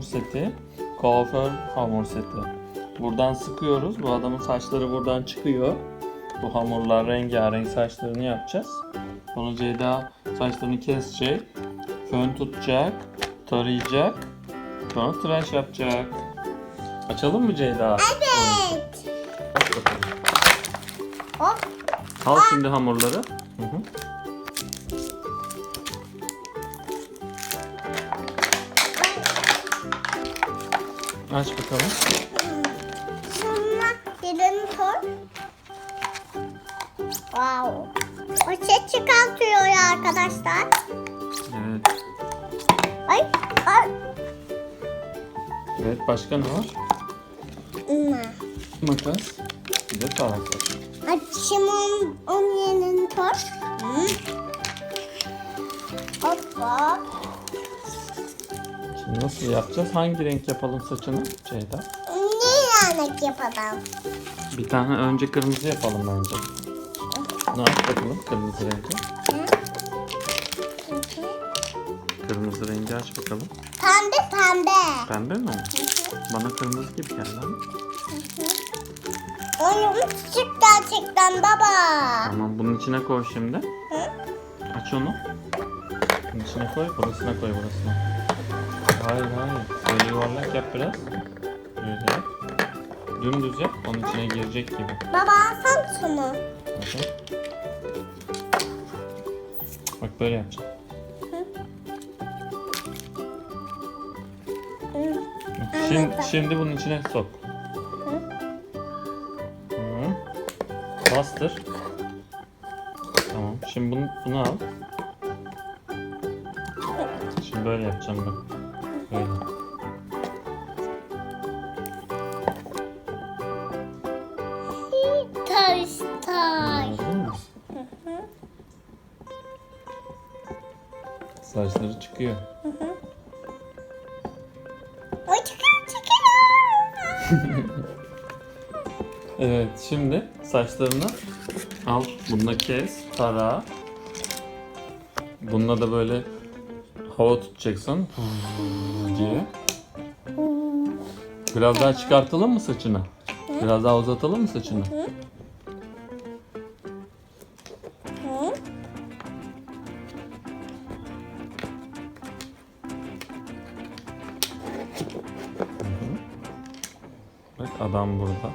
hamur seti. Kuaför hamur seti. Buradan sıkıyoruz. Bu adamın saçları buradan çıkıyor. Bu hamurlar rengarenk saçlarını yapacağız. Sonra Ceyda saçlarını kesecek. Fön tutacak. Tarayacak. Sonra tıraş yapacak. Açalım mı Ceyda? Evet. Hop. Al şimdi hamurları. Hı hı. Aç bakalım. Sonra dilini koy. Wow. O ses çıkartıyor ya arkadaşlar. Evet. Ay. Ay. Evet başka ne var? Hmm. Makas. Bir de tarak var. Açayım onun, onun yerini koy. Hı. Hoppa. Nasıl yapacağız? Hangi renk yapalım saçını Ceyda? Ne yemek yapalım? Bir tane önce kırmızı yapalım bence. Ne aç bakalım kırmızı rengi. Kırmızı rengi aç bakalım. Pembe pembe. Pembe mi? Bana kırmızı gibi geldi ama. Onu küçük gerçekten baba. Tamam bunun içine koy şimdi. Aç onu. Bunun içine koy, burasına koy burasına. Hayır hayır. Böyle yuvarlak yap biraz. Böyle yap. Dümdüz yap, onun içine girecek gibi. Baba alsam şunu. Bakın. Bak böyle yapacağım. Hı. Şimdi, şimdi bunun içine sok. Hı. Bastır. Tamam. Şimdi bunu, bunu al. Şimdi böyle yapacağım bak. Mı? Saçları çıkıyor. Oy çıkıyor çıkıyor. Evet şimdi saçlarını al. Bununla kes. Tara. Bununla da böyle hava tutacaksın. diye. Biraz daha çıkartalım mı saçını? Biraz daha uzatalım mı saçını? Bak adam burada.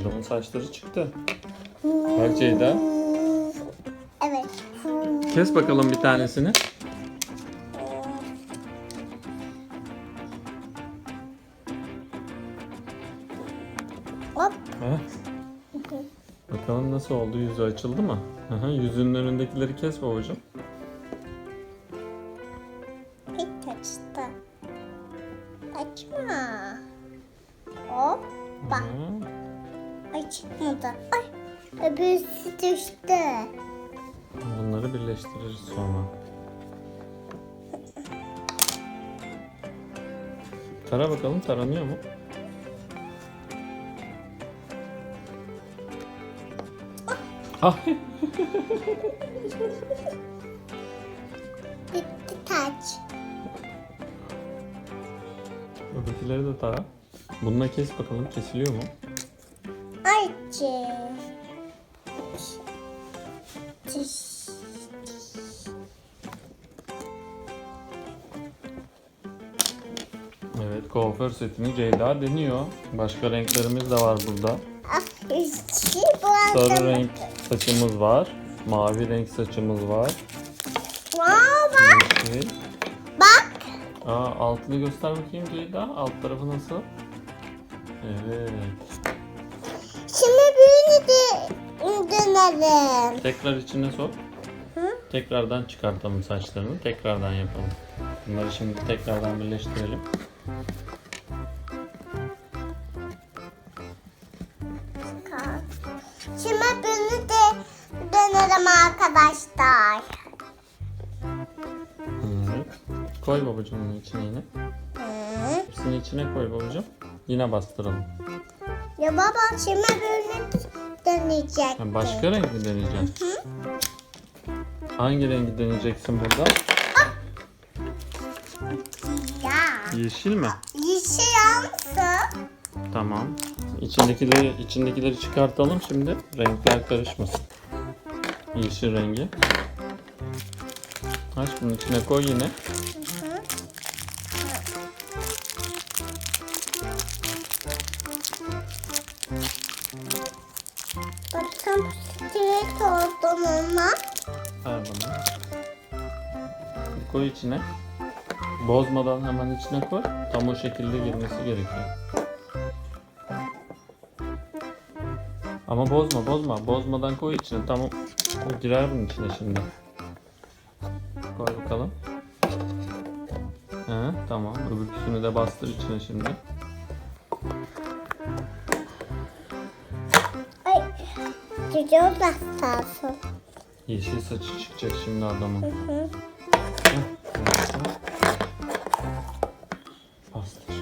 Adamın saçları çıktı. Bak Ceyda. Kes bakalım bir tanesini. Hop. Heh. Bakalım nasıl oldu? Yüzü açıldı mı? Hı hı, Yüzünün önündekileri kes babacığım. Bitti taç. Öbürküleri de tara. Bununla kes bakalım kesiliyor mu? Ayçi. Evet kuaför setini Ceyda deniyor. Başka renklerimiz de var burada. Sarı renk saçımız var. Mavi renk saçımız var. Wow, bak. Yeşil. Bak. Aa, altını göster bakayım Ceyda. Alt tarafı nasıl? Evet. Şimdi büyüğünü de dönelim. Tekrar içine sok. Hı? Tekrardan çıkartalım saçlarını. Tekrardan yapalım. Bunları şimdi tekrardan birleştirelim. Koy babacığım onun içine yine. Hı. Hepsini içine koy babacığım. Yine bastıralım. Ya baba şimdi bunu dönecek. Ha, başka renk mi deneyeceksin? Hangi rengi deneyeceksin burada? Ya Yeşil mi? Yeşil almışsın. Tamam. İçindekileri, içindekileri çıkartalım şimdi. Renkler karışmasın. Yeşil rengi. Aç bunun içine koy yine. Bakın stilet oldum ama. Ver. Bir Koy içine. Bozmadan hemen içine koy. Tam o şekilde girmesi gerekiyor. Ama bozma bozma. Bozmadan koy içine. Tam o o girer bunun içine şimdi. Bakalım. He, tamam. Öbürküsünü de bastır içine şimdi. Ay. Çocuğum da sağsın. Yeşil saçı çıkacak şimdi adamın. Hı. Bastır. Bastır.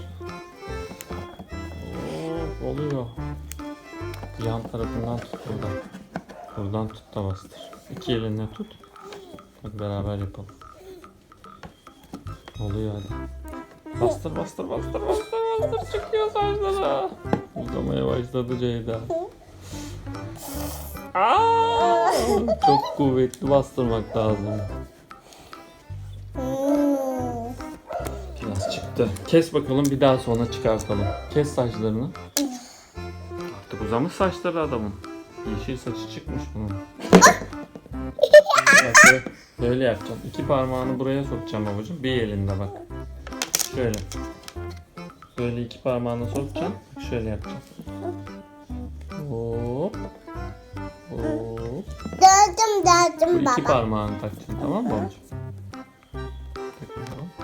Oo, oluyor. Yan tarafından tut buradan. Buradan tut da bastır. İki elinle tut. Beraber yapalım. Oluyor hadi. Bastır bastır bastır bastır bastır çıkıyor saçları. Uzamaya başladı Ceyda. Çok kuvvetli bastırmak lazım. Biraz çıktı. Kes bakalım bir daha sonra çıkartalım. Kes saçlarını. Artık uzamış saçları adamın. Yeşil saçı çıkmış bunun. Bak böyle, yapacağım. İki parmağını buraya sokacağım babacığım. Bir elinde bak. Şöyle. Böyle iki parmağını sokacağım. Şöyle yapacağım. Hop. Hop. Bu dördüm iki baba. parmağını takacaksın tamam mı babacığım?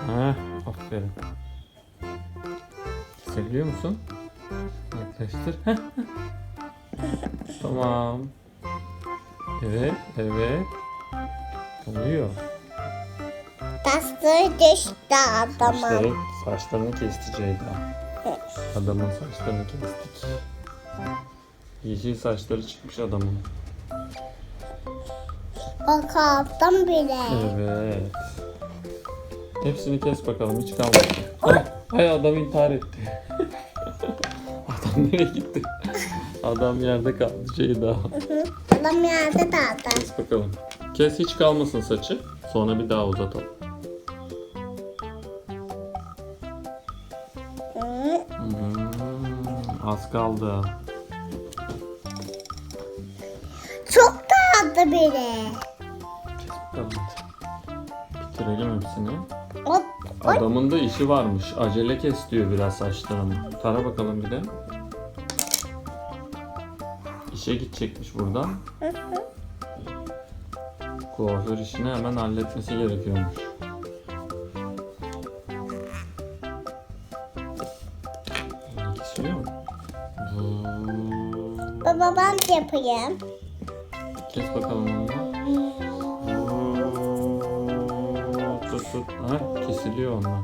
Heh, aferin. Kesebiliyor musun? Yaklaştır. Tamam. Evet, evet. Oluyor. Tasları düştü adama. Saçları, saçlarını kesti Ceyda. Adamın saçlarını kestik. Yeşil saçları çıkmış adamın. Bak aldım bile. Evet. Hepsini kes bakalım hiç kalmadı. Ay, ay adam intihar etti. adam nereye gitti? Adam yerde kaldı Ceyda. Adam yerde de adam. Kes bakalım. Kes hiç kalmasın saçı. Sonra bir daha uzatalım. Hmm, az kaldı. Çok. Kes bakalım. Bitirelim hepsini. Hop. Ay. Adamın da işi varmış. Acele kes diyor biraz saçlarını. Tara bakalım bir de. İşe gidecekmiş buradan. Hı hı. Kuaför işini hemen halletmesi gerekiyormuş. Kesiyor mu? Baba ben yapayım. Kes bakalım onu. Tut tut. Ha, kesiliyor onlar.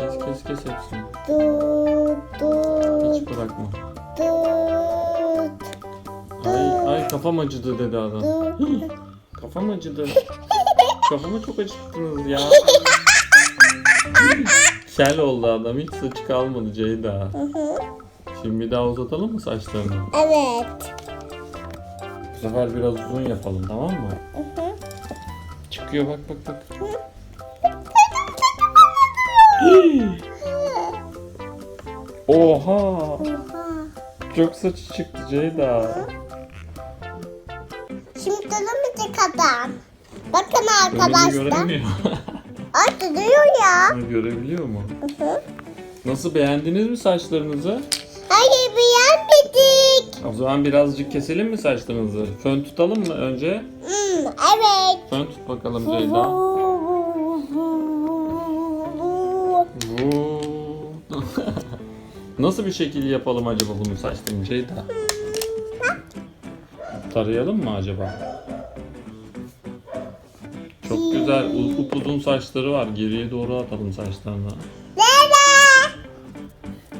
Kes kes kes hepsini. Dur. Dur. Hiç bırakma. Dur. Ay, ay kafam acıdı dedi adam. Kafam acıdı. Kafamı çok acıttınız ya. Kel oldu adam. Hiç saçı kalmadı Ceyda. Hı hı. Şimdi bir daha uzatalım mı saçlarını? Evet. Bu sefer biraz uzun yapalım tamam mı? Hı hı. Çıkıyor bak bak bak. Oha! Oha. Çok saçı çıktı Ceyda. Şimdi durmayacak adam. Bakın arkadaşlar. Ay duruyor ya. Görebiliyor mu? Hı hı. Nasıl beğendiniz mi saçlarınızı? Hayır beğenmedik. O zaman birazcık keselim mi saçlarınızı? Fön tutalım mı önce? Hmm, evet. Fön tut bakalım Ceyda. Nasıl bir şekil yapalım acaba bunu saçlarını Ceyda? Tarayalım mı acaba? Çok güzel u- upuzun saçları var. Geriye doğru atalım saçlarını. Nere?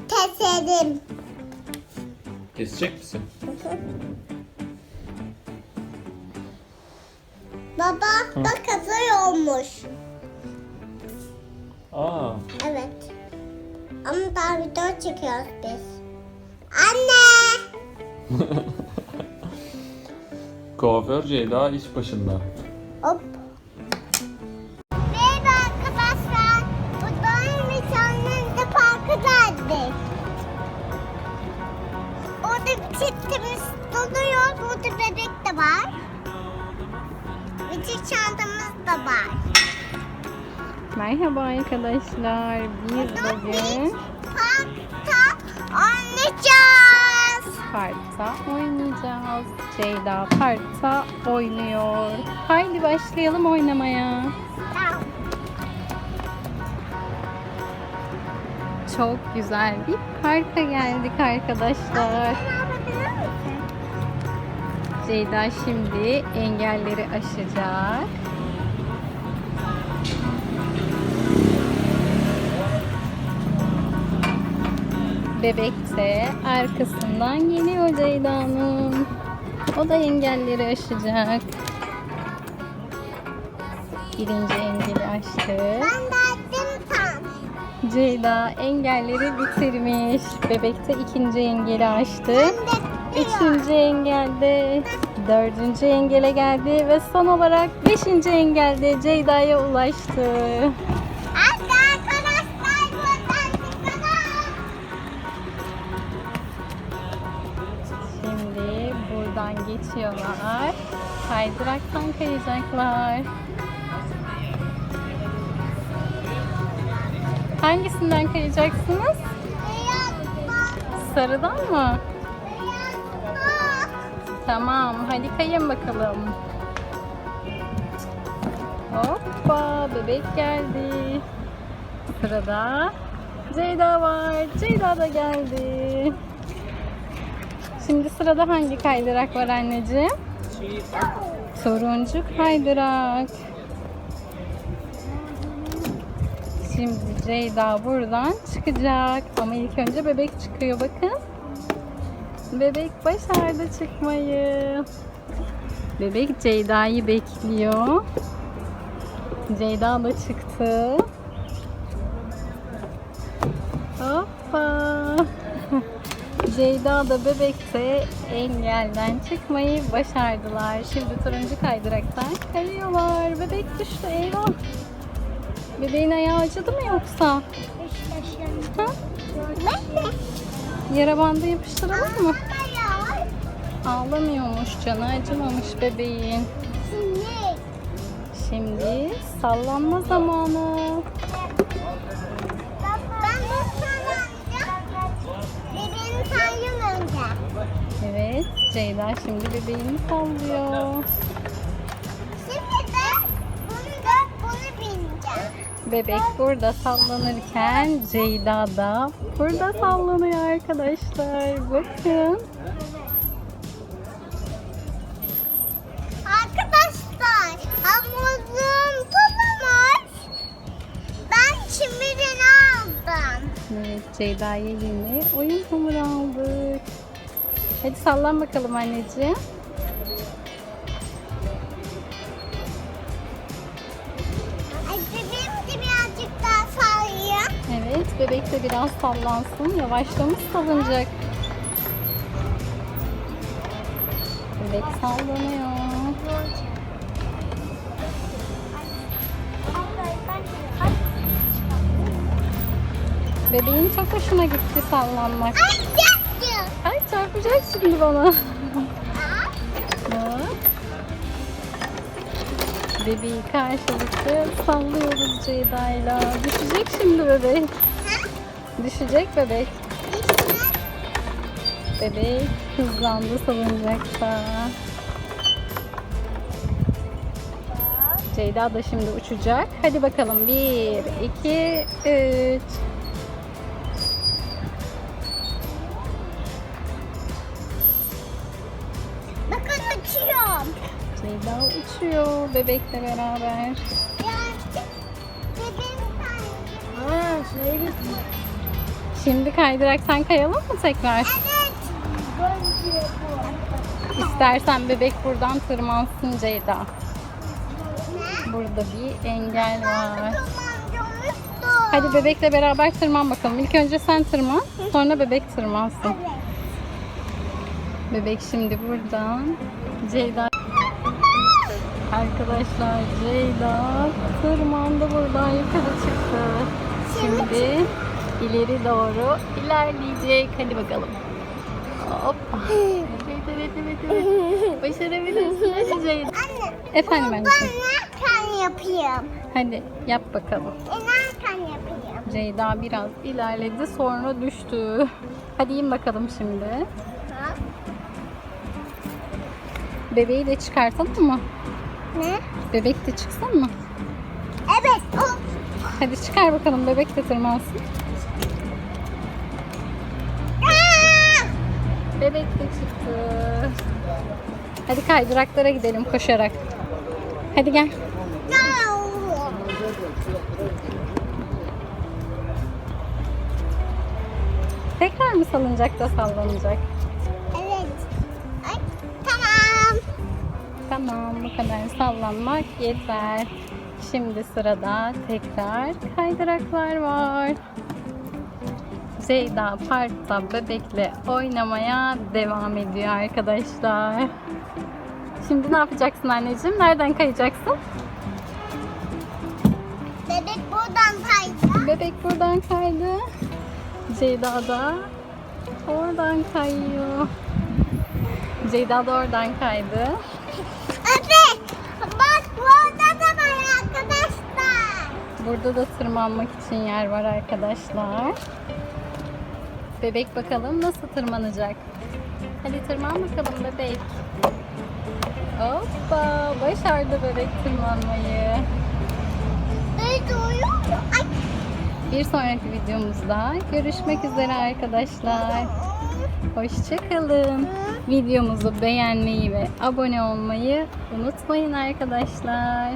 Keselim. Kesecek misin? Baba bak hazır olmuş. Aa, Evet. Ama daha video çekiyoruz biz. Anne! kuaför Ceyda iş başında. Hop. Merhaba arkadaşlar. Buradan Nişanlı'nda parka geldik. Orada bir çiftimiz doluyor. Burada bebek de var. Küçük çantamız da var. Merhaba arkadaşlar. Biz Burada bugün biz parkta oynayacağız. Parkta oynayacağız. Ceyda parkta oynuyor. Haydi başlayalım oynamaya. Çok güzel bir parka geldik arkadaşlar. Ceyda şimdi engelleri aşacak. Bebek de arkasından geliyor Ceyda'nın. O da engelleri aşacak. Birinci engeli aştı. Ben de açtım tam. Ceyda engelleri bitirmiş. Bebek de ikinci engeli aştı. Üçüncü engelde, dördüncü engele geldi ve son olarak beşinci engelde Ceyda'ya ulaştı. Kaydıraktan kayacaklar. Hangisinden kayacaksınız? Sarıdan mı? Tamam, hadi kayın bakalım. Hoppa, bebek geldi. Sırada Ceyda var. Ceyda da geldi. Şimdi sırada hangi kaydırak var anneciğim? Turuncu kaydırak. Şimdi Ceyda buradan çıkacak. Ama ilk önce bebek çıkıyor bakın. Bebek başardı çıkmayı. Bebek Ceyda'yı bekliyor. Ceyda da çıktı. Ceyda da bebek de engelden çıkmayı başardılar. Şimdi turuncu kaydıraktan kayıyorlar. Bebek düştü eyvah. Bebeğin ayağı acıdı mı yoksa? Ha? Yara bandı yapıştıralım mı? Ağlamıyormuş, canı acımamış bebeğin. Şimdi sallanma zamanı. Evet, Ceyda şimdi bebeğini sallıyor. Şimdi de bunu da bunu bineceğim. Bebek burada sallanırken Ceyda da burada sallanıyor arkadaşlar. Bakın. Arkadaşlar havuzum tutulmuş. Ben çimirini aldım. Evet, Ceyda'ya yeni oyun hamuru aldık. Hadi sallan bakalım anneciğim. Bebeğim de birazcık daha sallayayım. Evet, bebek de biraz sallansın. Yavaşlamış salınacak. Bebek sallanıyor. Bebeğin çok hoşuna gitti sallanmak. Yaptım. Ay çarpacak şimdi bana. Bebeği karşılıklı sallıyoruz Ceyda'yla. Düşecek şimdi bebek. Düşecek bebek. Bebek hızlandı salıncakta. Ceyda da şimdi uçacak. Hadi bakalım. Bir, iki, üç. Ceyda uçuyor bebekle beraber. Ha şöyle. Şimdi kaydıraktan kayalım mı tekrar? Evet. İstersen bebek buradan tırmansın Ceyda. Burada bir engel var. Hadi bebekle beraber tırman bakalım. İlk önce sen tırman, sonra bebek tırmansın. Bebek şimdi buradan. Ceyda Arkadaşlar Ceyda tırmandı buradan yukarı çıktı. Şimdi ileri doğru ilerleyecek. Hadi bakalım. Hoppa. Evet evet evet evet. Başarabilirsin hadi Ceyda. Anne. Efendim Ben nereden yapayım? Hadi yap bakalım. Nereden yapayım? Ceyda biraz ilerledi sonra düştü. Hadi in bakalım şimdi. Ha? Bebeği de çıkartalım mı? Ne? Bebek de çıksın mı? Evet. O. Hadi çıkar bakalım bebek de tırmansın. Aa! Bebek de çıktı. Hadi kaydıraklara gidelim koşarak. Hadi gel. Tekrar mı salıncakta sallanacak? Tamam bu kadar sallanmak yeter. Şimdi sırada tekrar kaydıraklar var. Ceyda parkta bebekle oynamaya devam ediyor arkadaşlar. Şimdi ne yapacaksın anneciğim? Nereden kayacaksın? Bebek buradan kaydı. Bebek buradan kaydı. Ceyda da oradan kayıyor. Ceyda da oradan kaydı. Evet. Bak burada da var arkadaşlar. Burada da tırmanmak için yer var arkadaşlar. Bebek bakalım nasıl tırmanacak. Hadi tırman bakalım bebek. Hoppa başardı bebek tırmanmayı. Bir sonraki videomuzda görüşmek üzere arkadaşlar. Hoşçakalın. Videomuzu beğenmeyi ve abone olmayı unutmayın arkadaşlar.